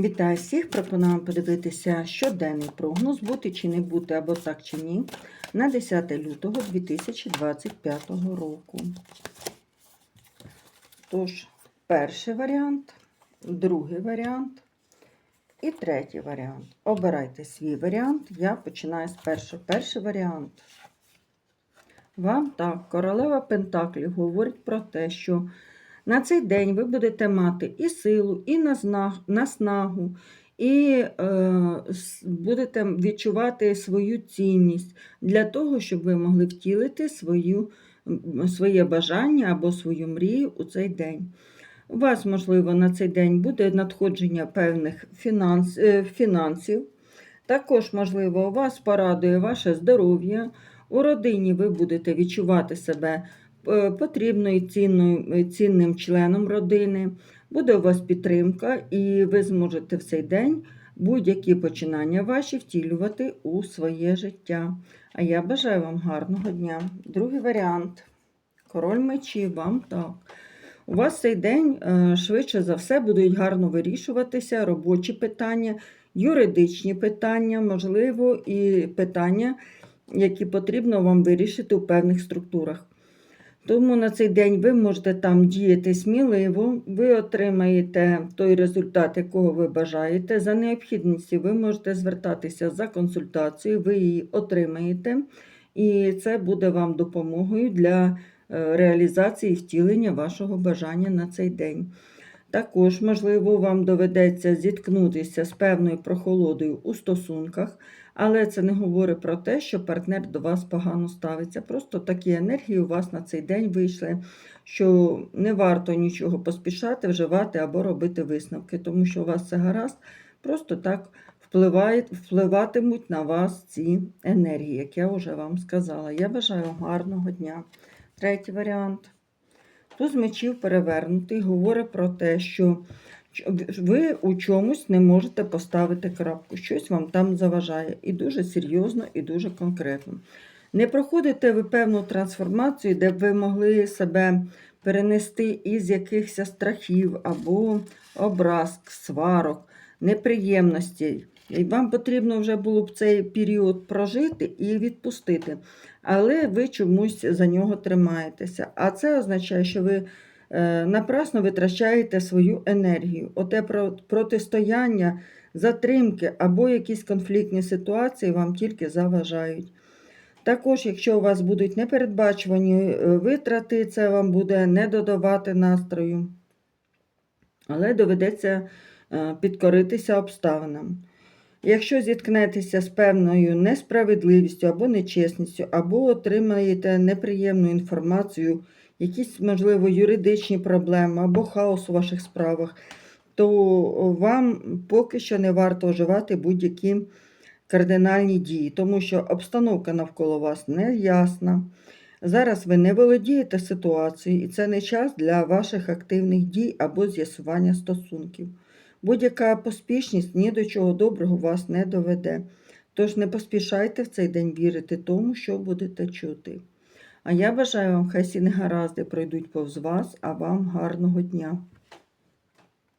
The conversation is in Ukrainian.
Вітаю всіх! Пропоную вам подивитися щоденний прогноз, бути чи не бути, або так чи ні, на 10 лютого 2025 року. Тож, перший варіант, другий варіант і третій варіант. Обирайте свій варіант. Я починаю з першого. Перший варіант. Вам так, королева Пентаклів говорить про те, що на цей день ви будете мати і силу, і наснагу, і е, будете відчувати свою цінність для того, щоб ви могли втілити свою, своє бажання або свою мрію у цей день. У вас, можливо, на цей день буде надходження певних фінанс, е, фінансів. Також, можливо, у вас порадує ваше здоров'я. У родині ви будете відчувати себе потрібною цінною, е, цінним членом родини. Буде у вас підтримка, і ви зможете в цей день будь-які починання ваші втілювати у своє життя. А я бажаю вам гарного дня. Другий варіант. Король мечів, вам так. У вас цей день е, швидше за все будуть гарно вирішуватися робочі питання, юридичні питання, можливо, і питання, які потрібно вам вирішити у певних структурах. Тому на цей день ви можете там діяти сміливо, ви отримаєте той результат, якого ви бажаєте. За необхідності ви можете звертатися за консультацією, ви її отримаєте, і це буде вам допомогою для е, реалізації втілення вашого бажання на цей день. Також, можливо, вам доведеться зіткнутися з певною прохолодою у стосунках, але це не говорить про те, що партнер до вас погано ставиться. Просто такі енергії у вас на цей день вийшли, що не варто нічого поспішати, вживати або робити висновки, тому що у вас це гаразд, просто так впливає, впливатимуть на вас ці енергії, як я вже вам сказала. Я бажаю гарного дня. Третій варіант. Туз мечів перевернутий говорить про те, що ви у чомусь не можете поставити крапку, щось вам там заважає. І дуже серйозно, і дуже конкретно. Не проходите ви певну трансформацію, де б ви могли себе перенести із якихось страхів або образ, сварок, неприємностей. І вам потрібно вже було б цей період прожити і відпустити. Але ви чомусь за нього тримаєтеся. А це означає, що ви е, напрасно витрачаєте свою енергію. Оте протистояння, затримки або якісь конфліктні ситуації вам тільки заважають. Також, якщо у вас будуть непередбачувані е, витрати, це вам буде не додавати настрою, але доведеться е, підкоритися обставинам. Якщо зіткнетеся з певною несправедливістю або нечесністю, або отримаєте неприємну інформацію, якісь, можливо, юридичні проблеми або хаос у ваших справах, то вам поки що не варто вживати будь-які кардинальні дії, тому що обстановка навколо вас не ясна. Зараз ви не володієте ситуацією, і це не час для ваших активних дій або з'ясування стосунків. Будь-яка поспішність ні до чого доброго вас не доведе. Тож не поспішайте в цей день вірити тому, що будете чути. А я бажаю вам, хай всі негаразди пройдуть повз вас, а вам гарного дня.